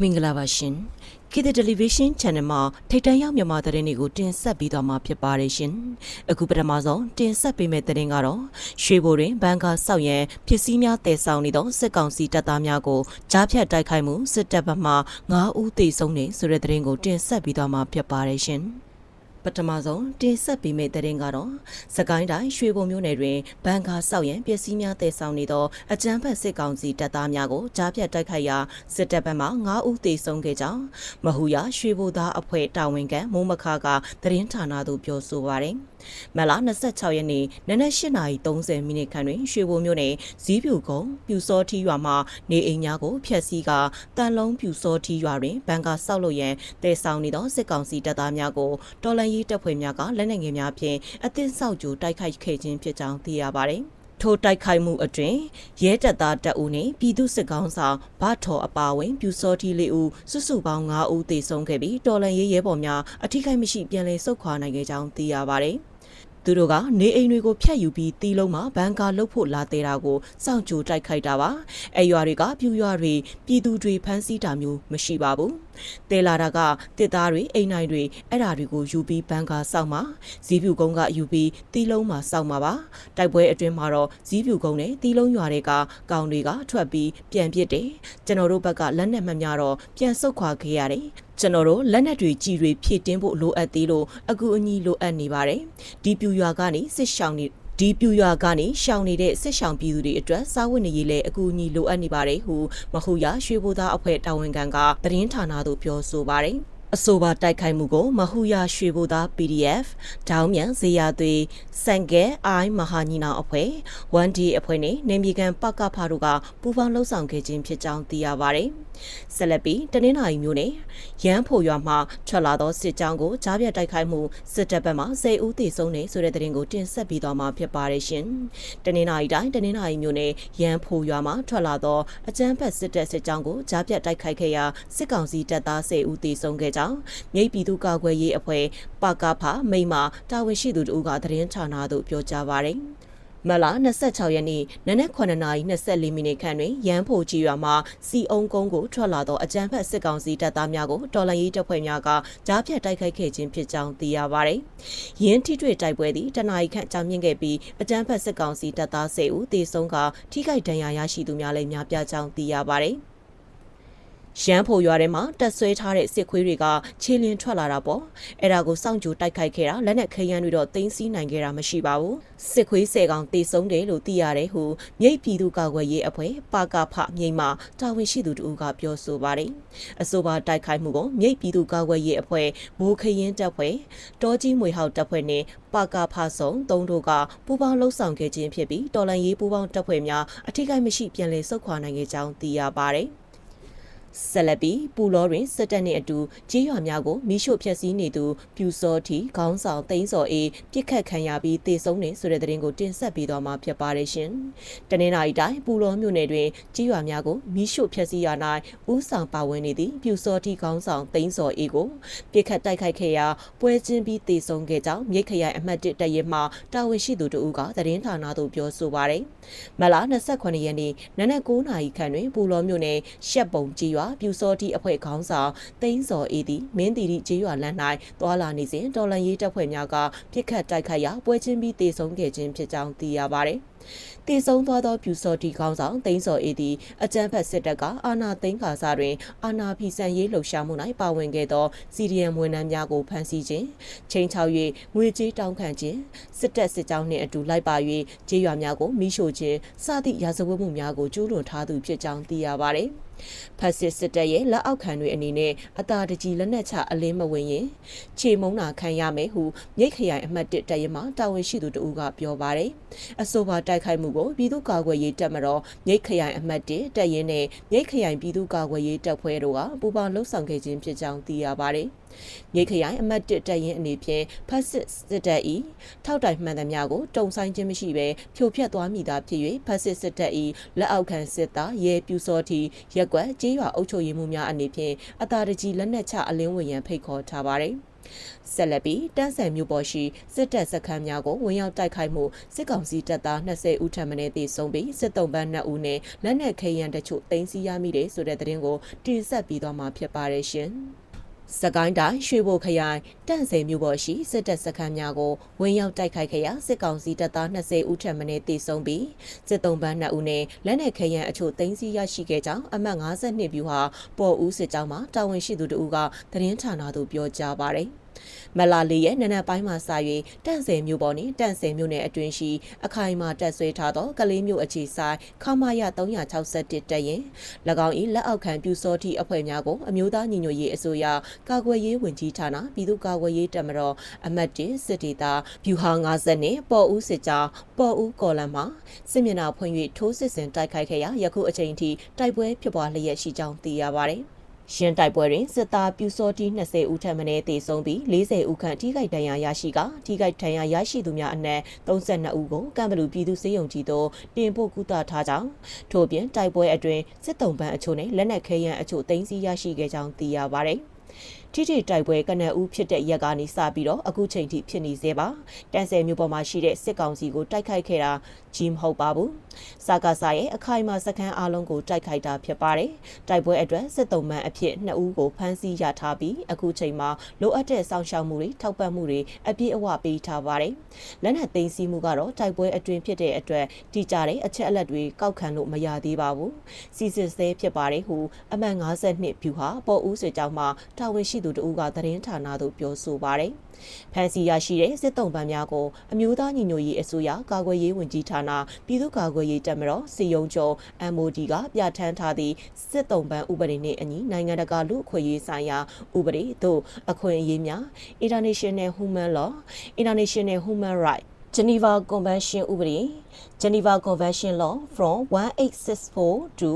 မင်္ဂလာပါရှင်ခေတ်တယ်လီဗီရှင်း channel မှာထိတ်တန့်ရောက်မြန်မာသတင်းတွေကိုတင်ဆက်ပေးသွားမှာဖြစ်ပါတယ်ရှင်အခုပထမဆုံးတင်ဆက်ပေးမယ့်သတင်းကတော့ရွှေဘိုတွင်ဘန်ကာဆောက်ရန်ဖြစ်စည်းများတည်ဆောင်နေသောစစ်ကောင်စီတပ်သားများကိုကြားဖြတ်တိုက်ခိုက်မှုစစ်တပ်ဘက်မှ9ဦးသေဆုံးနေဆိုတဲ့သတင်းကိုတင်ဆက်ပေးသွားမှာဖြစ်ပါတယ်ရှင် ပထမဆုံးတင်ဆက်ပေးမယ့်သတင်းကတော့စကိုင်းတိုင်းရွှေဘုံမြို့နယ်တွင်ဘန်ကာဆောက်ရန်ပစ္စည်းများတည်ဆောင်နေသောအကြမ်းဖက်စစ်ကောင်စီတပ်သားများကိုကြားဖြတ်တိုက်ခိုက်ရာစစ်တပ်ဘက်မှ9ဦးသေဆုံးခဲ့ကြောင်းမဟူရရွှေဘိုသားအဖွဲ့တာဝန်ခံမိုးမခကသတင်းဌာနသို့ပြောဆိုပါရယ် မလ26ရက်နေ့နနက်8:30မိနစ်ခန့်တွင်ရွှေဘိုမြို့နယ်ဇီးပြူကုန်းပြူစောထီရွာမှနေအိမ်များကိုဖျက်ဆီးကာတန်လုံးပြူစောထီရွာတွင်ဘန်ကာဆောက်လုပ်ရန်တည်ဆောင်နေသောစစ်ကောင်စီတပ်သားများကိုတော်လန်ရေးတပ်ဖွဲ့များကလက်နက်ငယ်များဖြင့်အသင်းဆောက်ကြိုတိုက်ခိုက်ခဲ့ခြင်းဖြစ်ကြောင်းသိရပါတယ်။ထိုတိုက်ခိုက်မှုအတွင်ရဲတပ်သားတပ်ဦးနှင့်ပြည်သူစစ်ကောင်ဆောင်ဗထော်အပါဝင်ပြူစောတီလေးဦးစုစုပေါင်း9ဦးသေဆုံးခဲ့ပြီးတော်လန်ရေးရဲဘော်များအထိခိုက်မရှိပြန်လည်ဆုတ်ခွာနိုင်ခဲ့ကြောင်းသိရပါတယ်။ သူတို့ကနေအိမ်တွေကိုဖျက်ယူပြီးတီးလုံးမှာဘန်ကာလုတ်ဖို့လာသေးတာကိုစောင့်ကြိုတိုက်ခိုက်တာပါအဲရွာတွေကပြူရွာတွေပြည်သူတွေဖမ်းဆီးတာမျိုးမရှိပါဘူး တဲလာတာကတစ်သားတွေအိမ်နိုင်တွေအဲ့ဓာတွေကိုယူပြီးဘန်ကာစောက်မှာဇီးပြူကုန်းကယူပြီးတီးလုံးမှာစောက်မှာပါတိုက်ပွဲအတွင်းမှာတော့ဇီးပြူကုန်းနဲ့တီးလုံးရွာတွေကကောင်တွေကထွက်ပြီးပြန်ပစ်တယ်ကျွန်တော်တို့ဘက်ကလက်နက်မှများတော့ပြန်ဆုတ်ခွာခဲ့ရတယ်ကျွန်တော်တို့လက်နက်တွေကြီးတွေဖြည့်တင်းဖို့လိုအပ်သေးလို့အကူအညီလိုအပ်နေပါတယ်ဒီပြူရွာကနေစစ်ရှောင်းနေ ဒီပြူရွာကနေရှောင်နေတဲ့စစ်ရှောင်ပြည်သူတွေအတွက်စားဝတ်နေရေးလည်းအကူအညီလိုအပ်နေပါတယ်ဟုမဟုရရွှေဘိုသားအဖွဲ့တာဝန်ခံကသတင်းဌာနသို့ပြောဆိုပါတယ် အဆိုပါတိုက်ခိုက်မှုကိုမဟုရရွှေဘိုသား PDF ဒေါင်းမြန်ဇေယသွေးစံကဲအိုင်းမဟာညီနောင်အဖွဲ့ 1D အဖွဲ့နဲ့နေမြေကန်ပကဖာတို့ကပူးပေါင်းလှုပ်ဆောင်ခဲ့ခြင်းဖြစ်ကြောင်းသိရပါတယ်။ဆက်လက်ပြီးတနင်္လာရီမျိုးနဲ့ရန်ဖို့ရွာမှထွက်လာသောစစ်ကြောင်းကိုကြားပြတ်တိုက်ခိုက်မှုစစ်တပ်ဘက်မှ10ဦးသေဆုံးနေဆိုတဲ့သတင်းကိုတင်ဆက်ပြီးတော့မှာဖြစ်ပါတယ်ရှင်။တနင်္လာရီတိုင်းတနင်္လာရီမျိုးနဲ့ရန်ဖို့ရွာမှထွက်လာသောအကြမ်းဖက်စစ်တပ်စစ်ကြောင်းကိုကြားပြတ်တိုက်ခိုက်ခဲ့ရာစစ်ကောင်စီတပ်သား10ဦးသေဆုံးခဲ့ကြောင်းမြိတ်ပြည်သူ့ကာကွယ်ရေးအဖွဲ့ပကဖမိမတာဝန်ရှိသူတို့ကသတင်းဌာနသို့ပြောကြားပါရယ်မလာ26ရက်နေ့နနက်9:24မိနစ်ခန့်တွင်ရန်ဖို့ကြီးရွာမှစီအုံကုန်းကိုထွက်လာသောအကြမ်းဖက်စစ်ကောင်စီတပ်သားများကိုတော်လှန်ရေးတပ်ဖွဲ့များကကြားဖြတ်တိုက်ခိုက်ခဲ့ခြင်းဖြစ်ကြောင်းသိရပါဗျ။ရင်းထိတွေ့တိုက်ပွဲသည်တနအီခန့်ကြာမြင့်ခဲ့ပြီးအကြမ်းဖက်စစ်ကောင်စီတပ်သား10ဦးသေဆုံးကထိခိုက်ဒဏ်ရာရရှိသူများလည်းများပြားကြောင်းသိရပါဗျ။ ရန်ဖို့ရွာထဲမှာတက်ဆွဲထားတဲ့စစ်ခွေးတွေကခြေလင်းထွက်လာတာပေါ့အဲ့ဒါကိုစောင့်ကြိုတိုက်ခိုက်ခဲ့တာလက်နက်ခဲယမ်းတွေတော့တင်းစီးနိုင်ခဲ့တာမရှိပါဘူးစစ်ခွေးဆယ်ကောင်တေဆုံးတယ်လို့သိရတယ်ဟုမြိတ်ပြည်သူ့ကာကွယ်ရေးအဖွဲ့ပါကဖမြိတ်မှတာဝန်ရှိသူတို့ကပြောဆိုပါတယ်အဆိုပါတိုက်ခိုက်မှုကိုမြိတ်ပြည်သူ့ကာကွယ်ရေးအဖွဲ့မိုးခရင်တပ်ဖွဲ့တောကြီးမွေဟောက်တပ်ဖွဲ့နဲ့ပါကဖဆောင်သုံးတို့ကပူးပေါင်းလှုပ်ဆောင်ခဲ့ခြင်းဖြစ်ပြီးတော်လန်ရေးပူးပေါင်းတပ်ဖွဲ့များအထိကိမရှိပြန်လည်ဆုတ်ခွာနိုင်ခဲ့ကြောင်းသိရပါတယ်။ ဆက်လက်ပြီးပူလောတွင်စစ်တပ်နှင့်အတူကြေးရွာများကိုမိရှို့ဖျက်ဆီးနေသူပြူစောထီခေါင်းဆောင်သိန်းစော်အေးပြစ်ခတ်ခံရပြီးတေဆုံးနေဆိုတဲ့သတင်းကိုတင်ဆက်ပေးသွားမှာဖြစ်ပါတယ်ရှင်။တနင်္လာရီတိုင်းပူလောမြို့နယ်တွင်ကြေးရွာများကိုမိရှို့ဖျက်ဆီးရာ၌ဦးဆောင်ပါဝင်နေသည့်ပြူစောထီခေါင်းဆောင်သိန်းစော်အေးကိုပြစ်ခတ်တိုက်ခိုက်ခဲ့ရာပွဲချင်းပြီးတေဆုံးခဲ့ကြောင်းမြိတ်ခရိုင်အမှတ်1တရဲမှတာဝန်ရှိသူတို့ကသတင်းဌာနသို့ပြောဆိုပါတယ်။မလ29ရက်နေ့နနက်9:00နာရီခန့်တွင်ပူလောမြို့နယ်ရှက်ပုံကြေးရွာရွာပြူစောတိအဖွဲ့ခေါင်းဆောင်သိန်းစော်အေးသည်မင်းတီရီကျေးရွာလမ်း၌သွာလာနေစဉ်တော်လန်ရေးတပ်ဖွဲ့များကပြစ်ခတ်တိုက်ခိုက်ရာပွဲချင်းပြီးတေဆုံးခဲ့ခြင်းဖြစ်ကြောင်းသိရပါသည် တည်ဆုံသွားသောပြူစော်တီကောင်းဆောင်သိန်းစော်အေးသည်အကြမ်းဖက်စစ်တပ်ကအာဏာသိမ်းခါစားတွင်အာဏာဖီဆန်ရေးလှုပ်ရှားမှု၌ပါဝင်ခဲ့သောစီရီယံဝန်ထမ်းများကိုဖမ်းဆီးခြင်းချိန်ချောက်၍ငွေကြေးတောင်းခံခြင်းစစ်တပ်စစ်ကြောင်းနှင့်အတူလိုက်ပါ၍ကြေးရွာများကိုမိရှို့ခြင်းစသည့်ရာဇဝတ်မှုများကိုကျူးလွန်ထားသူဖြစ်ကြောင်းသိရပါသည်ဖက်စစ်စစ်တပ်ရဲ့လက်အောက်ခံတွေအနေနဲ့အသာတကြီးလက်နက်ချအလင်းမဝင်ရင်ခြေမုံနာခံရမယ်ဟုမြိတ်ခရိုင်အမှတ်1တပ်ရမတာဝန်ရှိသူတဦးကပြောပါတယ်။အဆိုပါတိုက်ခိုက်မှုကိုပြည်သူ့ကာကွယ်ရေးတပ်မတော်မြိတ်ခရိုင်အမှတ်1တပ်ရင်းနဲ့မြိတ်ခရိုင်ပြည်သူ့ကာကွယ်ရေးတပ်ဖွဲ့တို့ကပူးပေါင်းလှုပ်ဆောင်ခဲ့ခြင်းဖြစ်ကြောင်းသိရပါတယ်။မြိတ်ခရိုင်အမတ်1တပ်ရင်းအနေဖြင့်ဖက်စစ်စစ်တပ်၏ထောက်တိုင်မှန်သမျှကိုတုံဆိုင်ခြင်းမရှိဘဲဖြိုဖျက်သွားမိတာဖြစ်၍ဖက်စစ်စစ်တပ်၏လက်အောက်ခံစစ်သားရဲပြူစောတီရက်ကွက်ကြေးရွာအုပ်ချုပ်ရေးမှုများအနေဖြင့်အသာတကြီးလက်နက်ချအလင်းဝင်ရန်ဖိတ်ခေါ်ထားပါသည် ဆက်လက်ပြီးတန်းဆယ်မြို့ပေါ်ရှိစစ်တပ်စခန်းများကိုဝင်ရောက်တိုက်ခိုက်မှုစစ်ကောင်စီတပ်သား20ဦးထပ်မံတည်ဆုံပြီးစစ်တုံးပန်း2ဦးနဲ့လက်နက်ခဲယမ်းတချို့တင်စီရမိတယ်ဆိုတဲ့သတင်းကိုတင်ဆက်ပြီးတော့မှာဖြစ်ပါတယ်ရှင်။ စကိုင်းတိုင်းရွှေဘိုခရိုင်တန့်စင်မြို့ပေါ်ရှိစစ်တပ်စခန်းများကိုဝင်ရောက်တိုက်ခိုက်ခဲ့ရာစစ်ကောင်စီတပ်သား20ဦးထပ်မံတည်ဆုံပြီးစစ်တုံးပန်း2ဦးနဲ့လက်နက်ခဲယမ်းအချို့တင်စီရရှိခဲ့ကြောင်းအမှတ်52ဗျူဟာပေါ်ဦးစစ်ကြောင်းမှတာဝန်ရှိသူတို့ကသတင်းဌာနသို့ပြောကြားပါတယ်။ မလာလီရဲ့နနက်ပိုင်းမှာစ၍တန့်စင်မြို့ပေါ်နှင့်တန့်စင်မြို့နယ်အတွင်းရှိ အခိုင်အမာတက်ဆွဲထားသောကလေးမျိုးအခြေဆိုင်ခမာယ361တက်ရင်၎င်း၏လက်အောက်ခံပြူစောတိအဖွဲ့များကိုအမျိုးသားညီညွတ်ရေးအစိုးရကာကွယ်ရေးဝန်ကြီးဌာနပြည်သူ့ကာကွယ်ရေးတပ်မတော်အမတ်တင်စစ်ဒေသဗျူဟာ90နှင့်ပေါ်ဦးစစ်ကြောင်းပေါ်ဦးကော်လမ်မှာစစ်မျက်နှာဖွင့်၍ထိုးစစ်ဆင်တိုက်ခိုက်ခဲ့ရာယခုအချိန်ထိတိုက်ပွဲဖြစ်ပွားလျက်ရှိကြောင်းသိရပါသည် ရှင်းတိုက်ပွဲတွင်စစ်သားပြူစောတီ20ဦးထပ်မံတေဆုံးပြီး40ဦးခန့်ထိခိုက်ဒဏ်ရာရရှိကထိခိုက်ဒဏ်ရာရရှိသူများအနက်32ဦးကိုကံဘလူပြည်သူစေယုံကြီးသို့တင်ပို့ကူတာထားကြောင်းထို့ပြင်တိုက်ပွဲအတွင်းစစ်တုံးပန်းအချို့နဲ့လက်နက်ခဲယမ်းအချို့သိမ်းဆည်းရရှိခဲ့ကြောင်းသိရပါသည်။ ထိထိတိုက်ပွဲကနအူးဖြစ်တဲ့ရက်ကနေစပြီးတော့အခုချိန်ထိဖြစ်နေသေးပါတန်ဆယ်မြို့ပေါ်မှာရှိတဲ့စစ်ကောင်စီကိုတိုက်ခိုက်ခဲ့တာကြီးမဟုတ်ပါဘူးစကားစားရဲ့အခိုင်အမာစခန်းအလုံးကိုတိုက်ခိုက်တာဖြစ်ပါတယ်တိုက်ပွဲအတွက်စစ်တုံးမှန်အဖြစ်နှစ်ဦးကိုဖမ်းဆီးရထားပြီးအခုချိန်မှာလိုအပ်တဲ့စောင့်ရှောက်မှုတွေထောက်ပံ့မှုတွေအပြည့်အဝပေးထားပါတယ်လက်နက်သိမ်းဆည်းမှုကတော့တိုက်ပွဲအတွင်းဖြစ်တဲ့အတွက်တိကျတဲ့အချက်အလက်တွေကောက်ခံလို့မရသေးပါဘူးစီစစ်ဆဲဖြစ်ပါတယ်ဟုအမှန်52ဗျူဟာပေါ်ဦးစေကြောင်းမှာတာဝန်ရှိသူတဦးကသတင်းဌာနသို့ပြောဆိုပါတယ်။ဖန်စီရရှိတဲ့စစ်တုံးပန်းများကိုအမျိုးသားညီညွတ်ရေးအစိုးရကာကွယ်ရေးဝန်ကြီးဌာနပြည်သူ့ကာကွယ်ရေးတပ်မတော်စီယုံချုပ် MOD ကပြဋ္ဌာန်းထားသည့်စစ်တုံးပန်းဥပဒေနှင့်အညီနိုင်ငံတကာလူအခွင့်အရေးဆိုင်ရာဥပဒေသို့အခွင့်အရေးများ International Human Law International Human Rights Geneva Convention ဥပဒေ Geneva Convention Law from 1864 to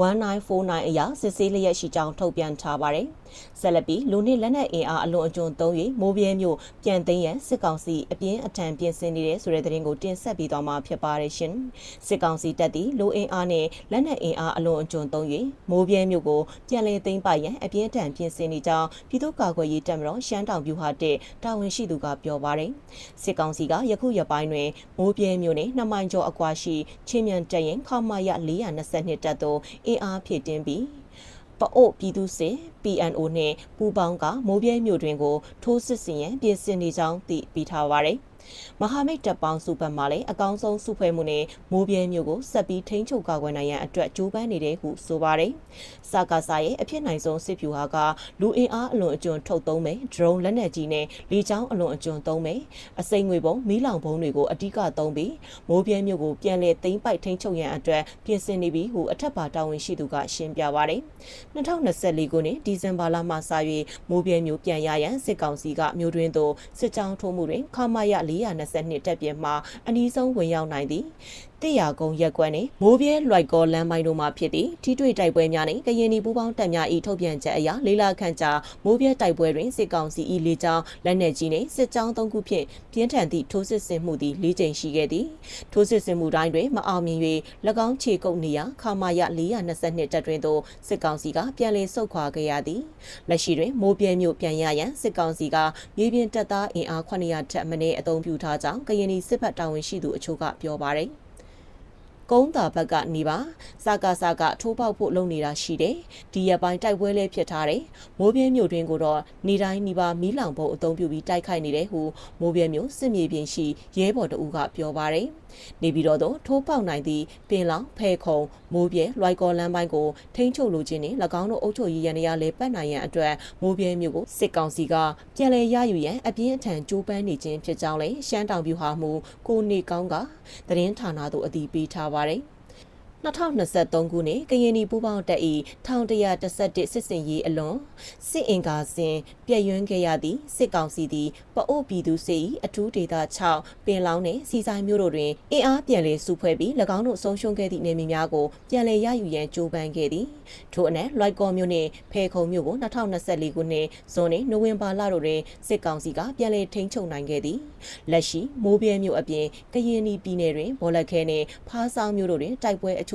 1949အရစစ်ဆေးလျက်ရှိကြောင်းထုတ်ပြန်ထားပါတယ်။ဆက်လက်ပြီးလူနစ်လက်နက်အင်အားအလွန်အကျွံသုံး၍မိုးပြဲမျိုးပြန်သိမ်းရန်စစ်ကောင်စီအပြင်းအထန်ပြင်ဆင်နေတဲ့ဆိုတဲ့သတင်းကိုတင်ဆက်ပြီးသွားမှာဖြစ်ပါတယ်ရှင်။စစ်ကောင်စီတပ်သည်လူအင်အားနဲ့လက်နက်အင်အားအလွန်အကျွံသုံး၍မိုးပြဲမျိုးကိုပြန်လည်သိမ်းပိုက်ရန်အပြင်းအထန်ပြင်ဆင်နေကြောင်းပြည်သူ့ကာကွယ်ရေးတပ်မတော်ရှမ်းတောင်ဗျူဟာတက်တာဝန်ရှိသူကပြောပါတယ်။စစ်ကောင်စီကယခုရက်ပိုင်းတွင်မိုးပြဲမျိုးနဲ့နှစ်မိုင်ကျော်အကွာရှိချင်းမြန်တရင်ခမရ422တပ်သို့အင်အားဖြည့်တင်းပြီး ပအို့ပြည်သူ့စစ် PNO နှင့်ပူးပေါင်းကမိုးပြဲမြို့တွင်ကို ထိုးစစ်ဆင်ရန်ပြင်ဆင်နေကြောင်းသိပေးထားပါသည်။ မဟာမိတ်တပ်ပေါင်းစုဘက်မှလည်းအကောင်းဆုံးစုဖွဲ့မှုနဲ့မိုးပြဲမျိုးကိုဆက်ပြီးထိန်းချုပ်ကာကွယ်နိုင်ရန်အတွက်ကြိုးပမ်းနေတဲ့ဟုဆိုပါတယ်။စကားစာရဲ့အဖြစ်နိုင်ဆုံးစစ်ဖြူဟာကလူအင်အားအလွန်အကျွံထုတ်သုံးမယ်ဒရုန်းလက်နက်ကြီးနဲ့လေကြောင်းအလွန်အကျွံသုံးမယ်အစိမ်ငွေပုံမီးလောင်ပုံတွေကိုအဓိကသုံးပြီးမိုးပြဲမျိုးကိုပြန်လည်သိမ်းပိုက်ထိန်းချုပ်ရန်အတွက်ပြင်ဆင်နေပြီးဟုအထက်ပါတာဝန်ရှိသူကရှင်းပြပါတယ်။2024ခုနှစ်ဒီဇင်ဘာလမှစ၍မိုးပြဲမျိုးပြန်ရရန်စစ်ကောင်စီကမြို့တွင်သို့စစ်ကြောင်းထိုးမှုတွင်ခမာရ422တက်ပြင်းမှာအနည်းဆုံးဝင်ရောက်နိုင်သည်တရာကုန်းရက်ကွက်နှင့်မိုးပြဲလွိုက်ကောလမ်းပိုင်းတို့မှာဖြစ်သည့်ထိတွေ့တိုက်ပွဲများနှင့်ကရင်နီပူးပေါင်းတပ်များ၏ထုတ်ပြန်ချက်အရလေးလာခန့်ကြာမိုးပြဲတိုက်ပွဲတွင်စစ်ကောင်စီ၏လေကြောင်းလက်နက်ကြီးနှင့်စစ်ကြောင်းသုံးခုဖြင့်ပြင်းထန်သည့်ထိုးစစ်ဆင်မှုသည်၄ကြိမ်ရှိခဲ့သည်ထိုးစစ်ဆင်မှုတိုင်းတွင်မအောင်မြင်၍၎င်းခြေကုပ်နေရာခမာယ422တပ်တွင်သို့စစ်ကောင်စီကပြန်လည်ဆုတ်ခွာခဲ့ရသည်လက်ရှိတွင်မိုးပြဲမြို့ပြန်ရရန်စစ်ကောင်စီကမြေပြင်တပ်သားအင်အား900ထက်မနည်းအသုံးပြုထားကြောင်းကရင်နီစစ်ဘက်တာဝန်ရှိသူအချို့ကပြောပါရယ် ကုန်းတာဘက်ကနေပါစကားစကားထိုးပေါက်ဖို့လုပ်နေတာရှိတယ်ဒီရက်ပိုင်းတိုက်ပွဲလေးဖြစ်ထားတယ်မိုးပြင်းမြို့တွင်ကိုတော့နေတိုင်းနေပါမီးလောင်ပုံအုံပြုပြီးတိုက်ခိုက်နေတယ်ဟုမိုးပြင်းမြို့စစ်မြေပြင်ရှိရဲဘော်တအူးကပြောပါတယ်နေပြီးတော့ထိုးပေါက်နိုင်သည့်ပင်လောင်ဖဲခုံမိုးပြဲလွိုက်ကော်လမ်းပိုင်းကိုထိန်းချုပ်လိုခြင်းနှင့်၎င်းတို့အုပ်ချုပ်ရေးရန်ရာလဲပတ်နိုင်ရန်အတွက်မိုးပြဲမြို့ကိုစစ်ကောင်စီကပြန်လည်ရယူရန်အပြင်းအထန်ကြိုးပမ်းနေခြင်းဖြစ်ကြောင်းလည်းရှမ်းတောင်ပြူဟာမှုကိုနေကောင်းကသတင်းဌာနသို့အတည်ပြုထားပါတယ် 2023ခုနှစ်ကရင်နီပူးပေါင်းတပ်၏1111စစ်စင်ရေးအလွန်စစ်အင်ကာစဉ်ပြည့်ရွံ့ခဲ့ရသည့်စစ်ကောင်စီသည်ပအို့ပြည်သူစစ်၏အထူးဒေသ6ပင်လောင်းနှင့်စီဆိုင်မြို့တို့တွင်အင်အားပြန်လည်စုဖွဲ့ပြီး၎င်းတို့ဆုံးရှုံးခဲ့သည့်နေမြေများကိုပြန်လည်ရယူရန်ကြိုးပမ်းခဲ့သည်ထို့အနက်လွိုက်ကော်မြို့နှင့်ဖဲခုံမြို့ကို2024ခုနှစ်ဇွန်နှင့်နိုဝင်ဘာလတို့တွင်စစ်ကောင်စီကပြန်လည်ထိန်းချုပ်နိုင်ခဲ့သည်လက်ရှိမိုးပြဲမြို့အပြင်ကရင်နီပြည်နယ်တွင်ဘော်လက်ခဲနှင့်ဖားဆောင်မြို့တို့တွင်တိုက်ပွဲအ